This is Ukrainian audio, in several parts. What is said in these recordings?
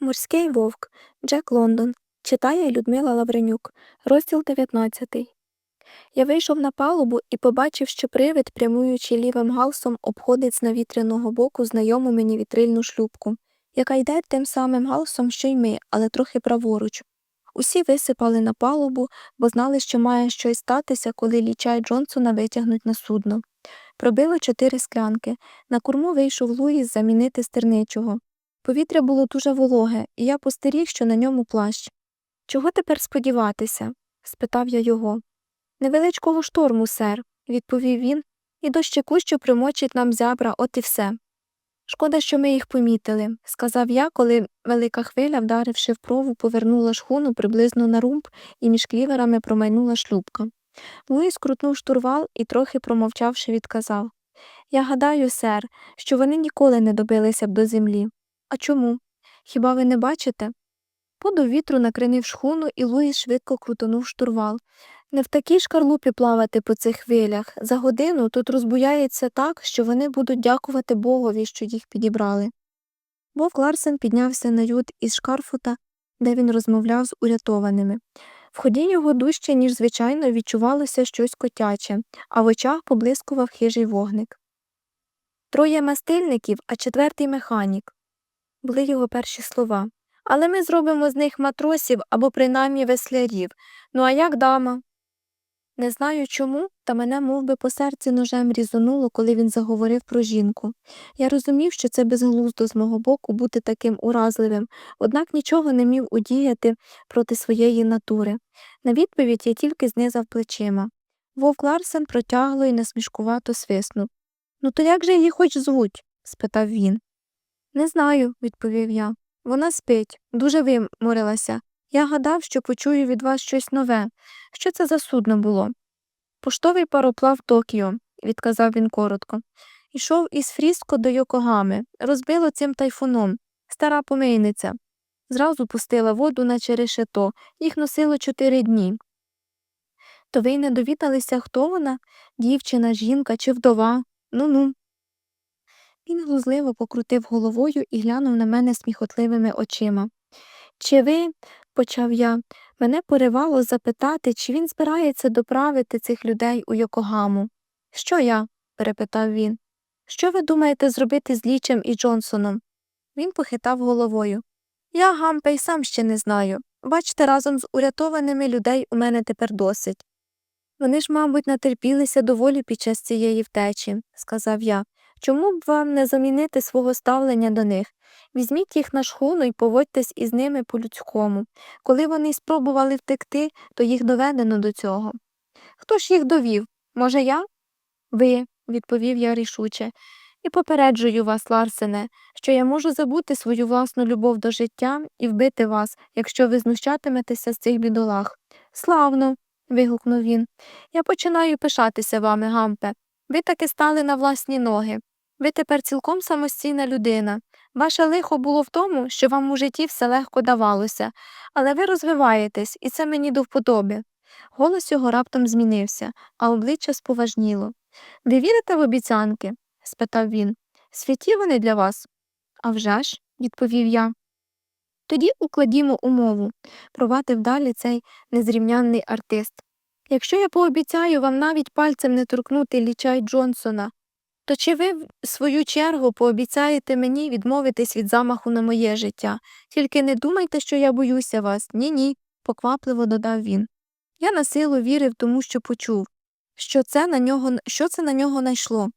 Морський вовк Джек Лондон читає Людмила Лавренюк, розділ 19. Я вийшов на палубу і побачив, що привид, прямуючи лівим галсом, обходить з навітряного боку знайому мені вітрильну шлюпку, яка йде тим самим галсом, що й ми, але трохи праворуч. Усі висипали на палубу, бо знали, що має щось статися, коли лічай Джонсона витягнуть на судно. Пробило чотири склянки. На корму вийшов Луїс замінити стерничого. Повітря було дуже вологе, і я постеріг, що на ньому плащ. Чого тепер сподіватися? спитав я його. Невеличкого шторму, сер, відповів він, і дощику, що примочить нам зябра, от і все. Шкода, що ми їх помітили, сказав я, коли велика хвиля, вдаривши в прову, повернула шхуну приблизно на румб і між кліверами промайнула шлюбка. Луїс крутнув штурвал і, трохи промовчавши, відказав Я гадаю, сер, що вони ніколи не добилися б до землі. А чому? Хіба ви не бачите? Подув вітру накренив шхуну, і Луїс швидко крутонув штурвал. Не в такій шкарлупі плавати по цих хвилях. За годину тут розбуяється так, що вони будуть дякувати Богові, що їх підібрали. Вовк Ларсен піднявся на ют із шкарфута, де він розмовляв з урятованими. В ході його дужче, ніж звичайно, відчувалося щось котяче, а в очах поблискував хижий вогник. Троє мастильників, а четвертий механік. Були його перші слова. Але ми зробимо з них матросів або принаймні веслярів. Ну а як дама? Не знаю чому, та мене мов би, по серці ножем різонуло, коли він заговорив про жінку. Я розумів, що це безглуздо з мого боку бути таким уразливим, однак нічого не міг удіяти проти своєї натури. На відповідь я тільки знизав плечима. Вовк Ларсен протягло і насмішкувато свиснув. Ну то як же її хоч звуть? спитав він. Не знаю, відповів я. Вона спить, дуже виморилася. Я гадав, що почую від вас щось нове. Що це за судно було? Поштовий пароплав Токіо, відказав він коротко. Ішов із Фріско до Йокогами, розбило цим тайфуном, стара помийниця. Зразу пустила воду, наче решето, їх носило чотири дні. То ви й не довідалися, хто вона? Дівчина, жінка чи вдова? Ну ну. Він глузливо покрутив головою і глянув на мене сміхотливими очима. Чи ви, почав я, мене поривало запитати, чи він збирається доправити цих людей у Йокогаму. Що я? перепитав він. Що ви думаєте зробити з Лічем і Джонсоном? Він похитав головою. Я, Гампе, й сам ще не знаю. Бачте, разом з урятованими людей у мене тепер досить. Вони ж, мабуть, натерпілися доволі під час цієї втечі, сказав я. Чому б вам не замінити свого ставлення до них? Візьміть їх на шхуну і поводьтесь із ними по-людському. Коли вони спробували втекти, то їх доведено до цього. Хто ж їх довів? Може, я? Ви, відповів я рішуче, і попереджую вас, Ларсене, що я можу забути свою власну любов до життя і вбити вас, якщо ви знущатиметеся з цих бідолах. Славно. вигукнув він. Я починаю пишатися вами, Гампе. Ви таки стали на власні ноги. Ви тепер цілком самостійна людина. Ваше лихо було в тому, що вам у житті все легко давалося, але ви розвиваєтесь, і це мені до вподоби. Голос його раптом змінився, а обличчя споважніло. Ви вірите в обіцянки? спитав він. Святі вони для вас? «А вже ж», – відповів я. Тоді укладімо умову, провадив далі цей незрівнянний артист. Якщо я пообіцяю вам навіть пальцем не торкнути лічай Джонсона, то чи ви, в свою чергу, пообіцяєте мені відмовитись від замаху на моє життя? Тільки не думайте, що я боюся вас. Ні, ні, поквапливо додав він. Я на силу вірив тому, що почув, що це на нього що це на нього найшло.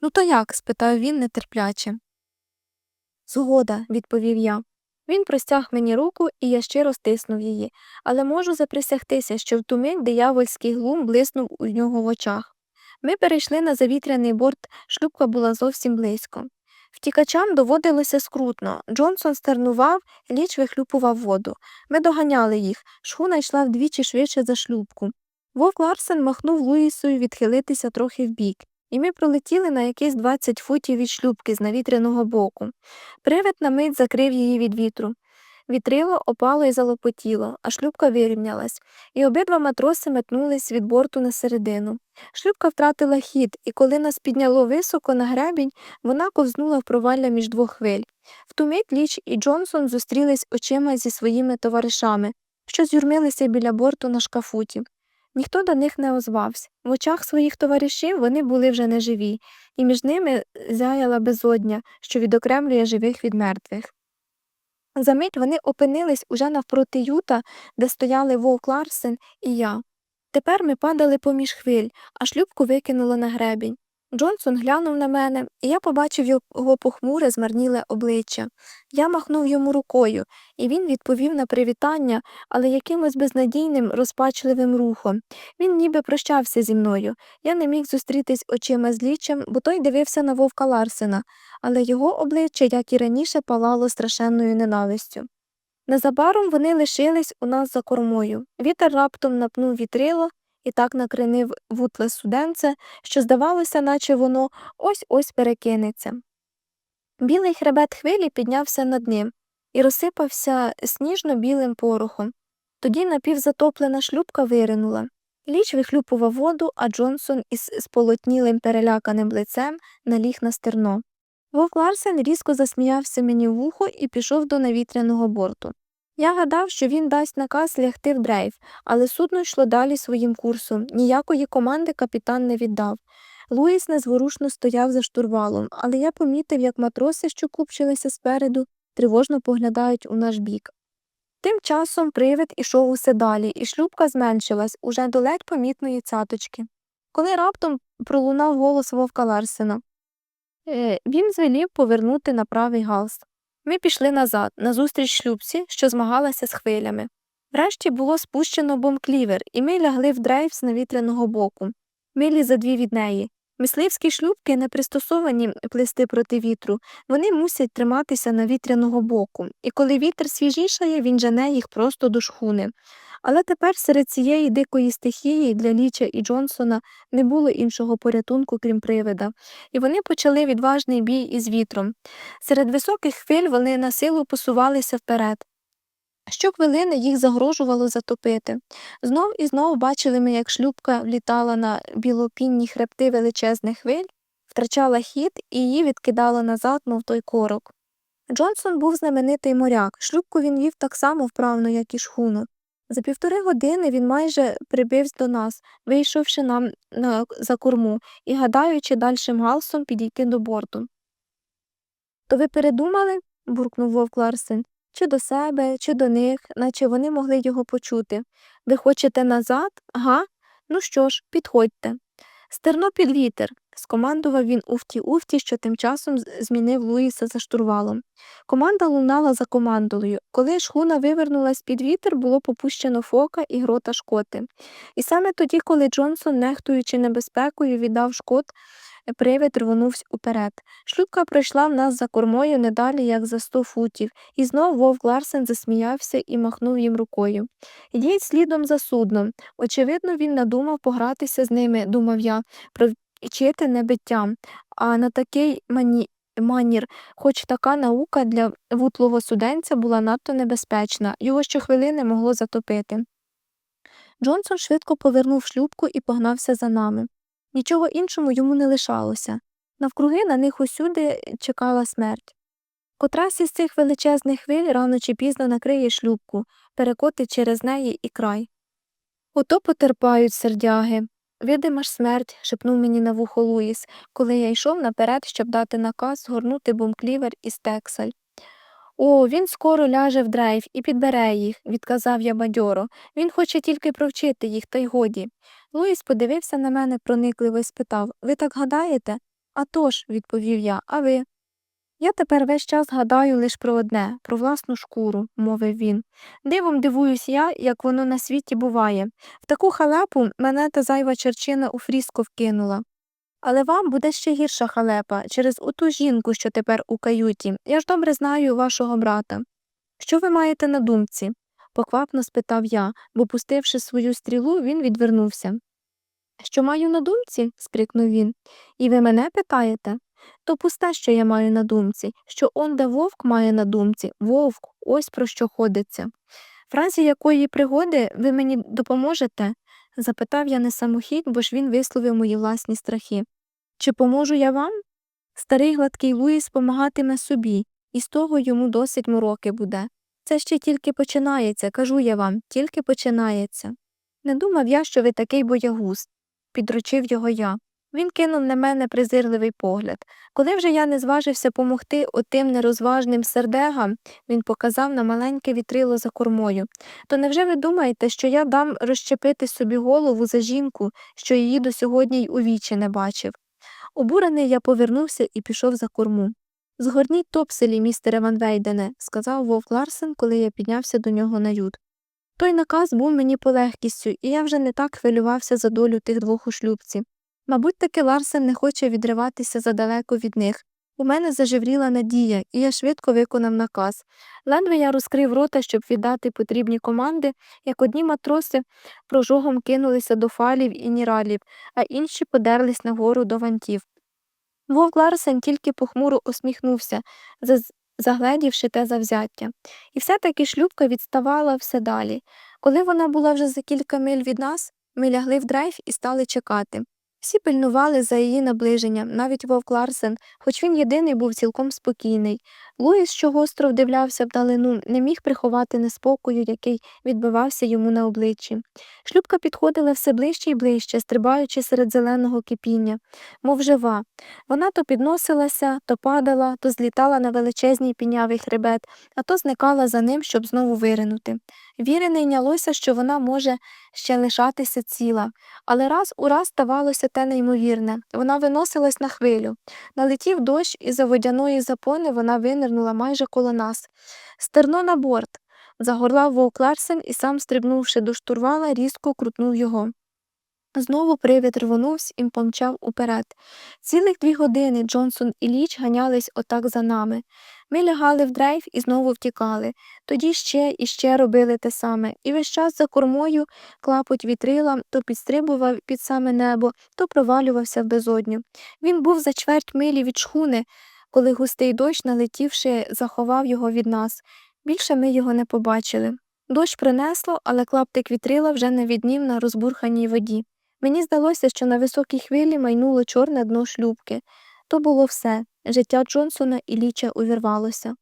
Ну, то як? спитав він нетерпляче. Згода, відповів я. Він простяг мені руку, і я щиро стиснув її, але можу заприсягтися, що в ту мить диявольський глум блиснув у нього в очах. Ми перейшли на завітряний борт, шлюпка була зовсім близько. Втікачам доводилося скрутно. Джонсон стернував, ліч вихлюпував воду. Ми доганяли їх, шхуна йшла вдвічі швидше за шлюпку. Вовк Ларсен махнув Луїсою відхилитися трохи вбік, і ми пролетіли на якісь 20 футів від шлюпки з навітряного боку. Привид на мить закрив її від вітру. Вітрило опало і залопотіло, а шлюпка вирівнялась, і обидва матроси метнулись від борту на середину. Шлюпка втратила хід, і коли нас підняло високо на гребінь, вона ковзнула в провалля між двох хвиль. В ту мить Ліч і Джонсон зустрілись очима зі своїми товаришами, що з'юрмилися біля борту на шкафуті. Ніхто до них не озвався. В очах своїх товаришів вони були вже неживі, і між ними зяяла безодня, що відокремлює живих від мертвих. Замить вони опинились уже навпроти юта, де стояли Вовк Ларсен і я. Тепер ми падали поміж хвиль, а шлюпку викинуло на гребінь. Джонсон глянув на мене, і я побачив його похмуре, змарніле обличчя. Я махнув йому рукою, і він відповів на привітання, але якимось безнадійним, розпачливим рухом. Він ніби прощався зі мною. Я не міг зустрітись очима з лічем, бо той дивився на вовка Ларсена, але його обличчя, як і раніше, палало страшенною ненавистю. Незабаром вони лишились у нас за кормою. Вітер раптом напнув вітрило і так накренив вутле суденце, що здавалося, наче воно ось ось перекинеться. Білий хребет хвилі піднявся над ним і розсипався сніжно-білим порохом. Тоді напівзатоплена шлюпка виринула. Ліч вихлюпував воду, а Джонсон із сполотнілим переляканим лицем наліг на стерно. Вовк Ларсен різко засміявся мені в вухо і пішов до навітряного борту. Я гадав, що він дасть наказ лягти в дрейф, але судно йшло далі своїм курсом. Ніякої команди капітан не віддав. Луїс незворушно стояв за штурвалом, але я помітив, як матроси, що купчилися спереду, тривожно поглядають у наш бік. Тим часом привид ішов усе далі, і шлюбка зменшилась уже до ледь помітної цяточки. Коли раптом пролунав голос вовка Ларсена. Е, він звелів повернути на правий галс. Ми пішли назад, назустріч шлюбці, що змагалася з хвилями. Врешті було спущено бомклівер, і ми лягли в дрейф з навітряного боку, милі за дві від неї. Мисливські шлюбки не пристосовані плисти проти вітру, вони мусять триматися навітряного боку, і коли вітер свіжішає, він жене їх просто до шхуни. Але тепер серед цієї дикої стихії для Ліча і Джонсона не було іншого порятунку, крім привида, і вони почали відважний бій із вітром. Серед високих хвиль вони на силу посувалися вперед. Щохвилини їх загрожувало затопити. Знов і знов бачили ми, як шлюбка влітала на білопінні хребти величезних хвиль, втрачала хід і її відкидало назад, мов той корок. Джонсон був знаменитий моряк, шлюбку він вів так само вправно, як і шхуну. За півтори години він майже прибився до нас, вийшовши нам на, за корму і гадаючи дальшим галсом підійти до борту. То ви передумали? буркнув вовк Ларсен. Чи до себе, чи до них, наче вони могли його почути. Ви хочете назад? Га? Ну що ж, підходьте. Стерно під вітер, скомандував він уфті уфті, що тим часом змінив Луїса за штурвалом. Команда лунала за командою. Коли шхуна вивернулась під вітер, було попущено фока і грота шкоти. І саме тоді, коли Джонсон, нехтуючи небезпекою, віддав шкот, привид рвонувся уперед. Шлюпка пройшла в нас за кормою не далі, як за сто футів, і знов вовк Ларсен засміявся і махнув їм рукою. Йдіть слідом за судном. Очевидно, він надумав погратися з ними, думав я, провчити небиттям, а на такий мані... манір, хоч така наука для вутлого суденця була надто небезпечна, його щохвилини могло затопити. Джонсон швидко повернув шлюбку і погнався за нами. Нічого іншому йому не лишалося. Навкруги на них усюди чекала смерть. Котрась із цих величезних хвиль рано чи пізно накриє шлюбку, перекотить через неї і край. Ото потерпають сердяги. Видима ж смерть, шепнув мені на вухо Луїс, коли я йшов наперед, щоб дати наказ згорнути бомклівер із тексель. О, він скоро ляже в дрейф і підбере їх, відказав я бадьоро. Він хоче тільки провчити їх, та й годі. Луїс подивився на мене проникливо і спитав Ви так гадаєте? «А тож», – відповів я, а ви? Я тепер весь час гадаю лише про одне, про власну шкуру, мовив він. Дивом дивуюсь я, як воно на світі буває. В таку халепу мене та зайва черчина у фріско вкинула. Але вам буде ще гірша халепа через оту жінку, що тепер у каюті. Я ж добре знаю вашого брата. Що ви маєте на думці? Поквапно спитав я, бо, пустивши свою стрілу, він відвернувся. Що маю на думці? скрикнув він. І ви мене питаєте? То пусте, що я маю на думці, що он де вовк має на думці, вовк, ось про що ходиться. В разі якої пригоди ви мені допоможете? запитав я не самохід, бо ж він висловив мої власні страхи. Чи поможу я вам? Старий гладкий Луїс помагатиме собі, і з того йому досить мороки буде. Це ще тільки починається, кажу я вам, тільки починається. Не думав я, що ви такий боягуз, підручив його я. Він кинув на мене презирливий погляд. Коли вже я не зважився помогти отим нерозважним сердегам, він показав на маленьке вітрило за кормою. То невже ви думаєте, що я дам розщепити собі голову за жінку, що її до сьогодні й у вічі не бачив? Обурений я повернувся і пішов за корму. Згорніть топселі, містере Ван Вейдене, сказав вовк Ларсен, коли я піднявся до нього на ют. Той наказ був мені полегкістю, і я вже не так хвилювався за долю тих двох у шлюбці. Мабуть, таки Ларсен не хоче відриватися задалеко від них. У мене зажевріла надія, і я швидко виконав наказ. Ледве я розкрив рота, щоб віддати потрібні команди, як одні матроси прожогом кинулися до фалів і ніралів, а інші подерлись нагору до вантів. Вовк Ларсен тільки похмуро усміхнувся, загледівши те завзяття. І все-таки шлюбка відставала все далі. Коли вона була вже за кілька миль від нас, ми лягли в дрейф і стали чекати. Всі пильнували за її наближенням, навіть вовк Ларсен, хоч він єдиний був цілком спокійний. Луїс, що гостро вдивлявся вдалину, не міг приховати неспокою, який відбивався йому на обличчі. Шлюбка підходила все ближче і ближче, стрибаючи серед зеленого кипіння, мов жива. Вона то підносилася, то падала, то злітала на величезній пінявий хребет, а то зникала за ним, щоб знову виринути. Віри не йнялося, що вона може ще лишатися ціла, але раз у раз ставалося те неймовірне. Вона виносилась на хвилю. Налетів дощ, і за водяної запони вона винирнула майже коло нас. Стерно на борт. Загорлав вовк Ларсен і сам, стрибнувши до штурвала, різко крутнув його. Знову привід рвонувся і помчав уперед. Цілих дві години Джонсон і Ліч ганялись отак за нами. Ми лягали в дрейф і знову втікали. Тоді ще і ще робили те саме. І весь час за кормою клапоть вітрила то підстрибував під саме небо, то провалювався в безодню. Він був за чверть милі від шхуни, коли густий дощ, налетівши, заховав його від нас. Більше ми його не побачили. Дощ принесло, але клаптик вітрила вже не віднів на розбурханій воді. Мені здалося, що на високій хвилі майнуло чорне дно шлюбки. То було все. Життя Джонсона і ліча увірвалося.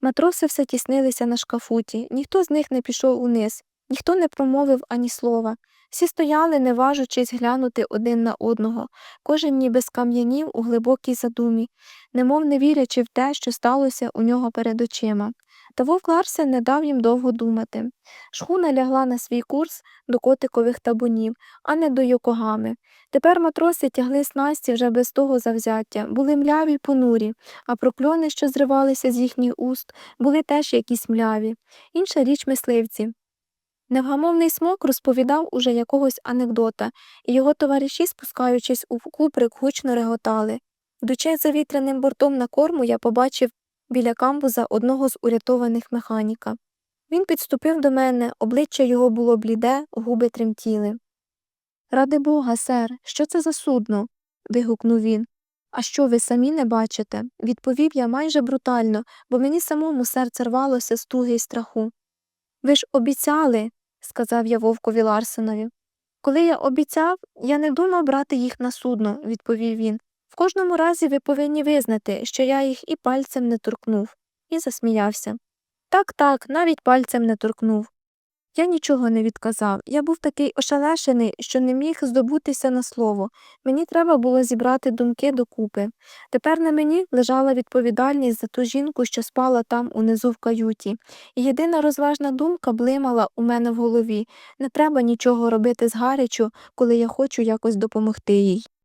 Матроси все тіснилися на шкафуті, ніхто з них не пішов униз, ніхто не промовив ані слова. Всі стояли, не важучись глянути один на одного, кожен ніби скам'янів у глибокій задумі, немов не вірячи в те, що сталося у нього перед очима. Та вовк Ларсен не дав їм довго думати. Шхуна лягла на свій курс до котикових табунів, а не до Йокогами. Тепер матроси тягли снасті вже без того завзяття, були мляві й понурі, а прокльони, що зривалися з їхніх уст, були теж якісь мляві. Інша річ мисливці. Невгамовний смок розповідав уже якогось анекдота, і його товариші, спускаючись у куприк, гучно реготали. Йдучи за вітряним бортом на корму, я побачив біля камбуза одного з урятованих механіка. Він підступив до мене, обличчя його було бліде, губи тремтіли. Ради бога, сер, що це за судно? вигукнув він. А що ви самі не бачите? відповів я майже брутально, бо мені самому серце рвалося з туги й страху. Ви ж обіцяли, сказав я вовкові Ларсенові. Коли я обіцяв, я не думав брати їх на судно, відповів він. В кожному разі ви повинні визнати, що я їх і пальцем не торкнув, і засміявся. Так, так, навіть пальцем не торкнув. Я нічого не відказав. Я був такий ошалешений, що не міг здобутися на слово. Мені треба було зібрати думки докупи. Тепер на мені лежала відповідальність за ту жінку, що спала там унизу в каюті. І єдина розважна думка блимала у мене в голові не треба нічого робити з гарячу, коли я хочу якось допомогти їй.